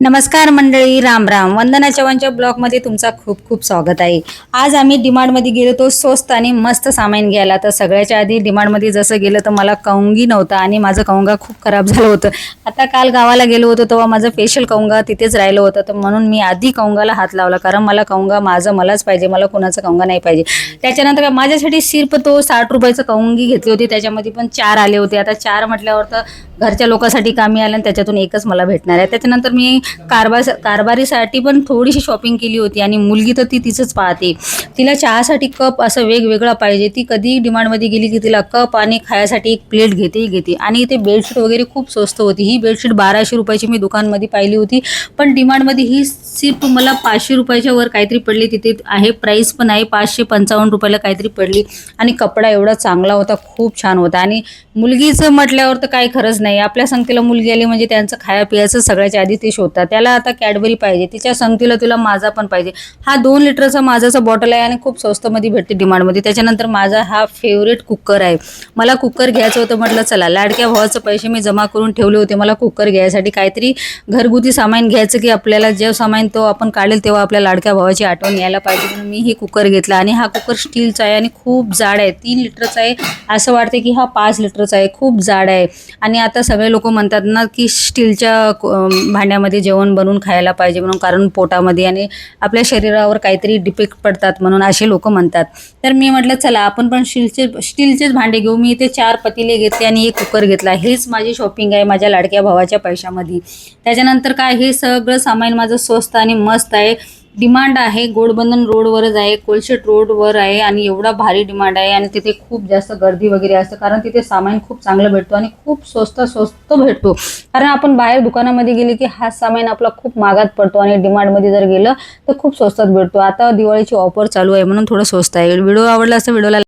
नमस्कार मंडळी राम राम. वंदना चव्हाणच्या ब्लॉगमध्ये तुमचा खूप खूप स्वागत आहे. आज आम्ही डिमांडमध्ये गेलो तो स्वस्त आणि मस्त सामान घ्यायला. तर सगळ्याच्या आधी डिमांडमध्ये जसं गेलं तर मला कौंगी नव्हता आणि माझं कौंगा खूप खराब झालं होतं. आता काल गावाला गेलो होतो तेव्हा माझं फेशियल कौंगा तिथेच राहिलं होतं. तर म्हणून मी आधी कौंगाला हात लावला कारण मला कौंगा माझं मलाच पाहिजे मला कोणाचं कौंगा नाही पाहिजे. त्याच्यानंतर माझ्यासाठी सिर्फ तो साठ रुपयाचं कौंगी घेतली होती त्याच्यामध्ये पण चार आले होते. आता चार म्हटल्यावर तर घरच्या लोकांसाठी कामी आलं आणि त्याच्यातून एकच मला भेटणार आहे. त्याच्यानंतर मी कारभार कारभारीसाठी पण थोडीशी शॉपिंग केली होती आणि मुलगी तर ती तिचंच पाहते. तिला चहासाठी कप असं वेगवेगळा पाहिजे. ती कधी डिमांडमध्ये गेली की तिला कप आणि खायासाठी एक प्लेट घेतेही घेते. आणि इथे बेडशीट वगैरे खूप स्वस्त होती. ही बेडशीट बाराशे रुपयाची मी दुकानमध्ये पाहिली होती. पण डिमांडमध्ये ही सिर्फ मला पाचशे रुपयाच्या वर काहीतरी पडली. तिथे आहे प्राईस पण आहे. पाचशे पंचावन्न रुपयाला काहीतरी पडली. आणि कपडा एवढा चांगला होता. खूप छान होता. आणि मुलगीचं म्हटल्यावर तर काही खरंच नाही. आपल्या संख्येला मुलगी आली म्हणजे त्यांचं खाया पियाचं सगळ्याच्या आधी ते शोधतात. त्याला आता कॅडबरी पाहिजे तिच्या संगतीला तुला माझा पण पाहिजे. हा दोन लिटरचा माझाचा बॉटल आहे आणि खूप स्वस्तमध्ये भेटते डिमांडमध्ये. त्याच्यानंतर माझा हा फेवरेट कुकर आहे. मला कुकर घ्यायचं होतं म्हटलं चला लाडक्या भावाचं पैसे मी जमा करून ठेवले होते. मला कुकर घ्यायसाठी काहीतरी घरगुती सामान घ्यायचं की आपल्याला जे सामान तो आपण काढेल तेव्हा आपल्या लाडक्या भावाची आठवण यायला पाहिजे. म्हणून मी हे कुकर घेतला आणि हा कुकर स्टीलचा आहे आणि खूप जाड आहे. तीन लिटरचा आहे. असं वाटते की हा पाच लिटरचा आहे. खूप जाड आहे. आणि आता सगळे लोक म्हणतात ना की स्टीलच्या भांड्यामध्ये जेवण बनवून खायला पाहिजे म्हणून कारण पोटामध्ये आणि आपल्या शरीरावर काहीतरी डिपेक्ट पडतात म्हणून असे लोक म्हणतात. तर मी म्हटलं चला आपण पण स्टीलचे स्टीलचेच भांडे घेऊ. मी इथे चार पतीले घेतले आणि एक कुकर घेतला. हेच माझी शॉपिंग आहे माझ्या लाडक्या भावाच्या पैशामध्ये. त्याच्यानंतर काय हे सगळं सामान माझं स्वस्त आणि मस्त आहे. डिमांड आहे. गोडबंधन रोडवरच आहे. कोलशेट रोडवर आहे आणि एवढा भारी डिमांड आहे आणि तिथे खूप जास्त गर्दी वगैरे असतं. कारण तिथे सामान खूप चांगलं भेटतो आणि खूप स्वस्त स्वस्त भेटतो. कारण आपण बाहेर दुकानामध्ये गेले की हा सामान आपला खूप मागात पडतो आणि डिमांडमध्ये जर गेलं तर खूप स्वस्तात भेटतो. आता दिवाळीची ऑफर चालू आहे म्हणून थोडं स्वस्त आहे. व्हिडिओ आवडला असं व्हिडिओला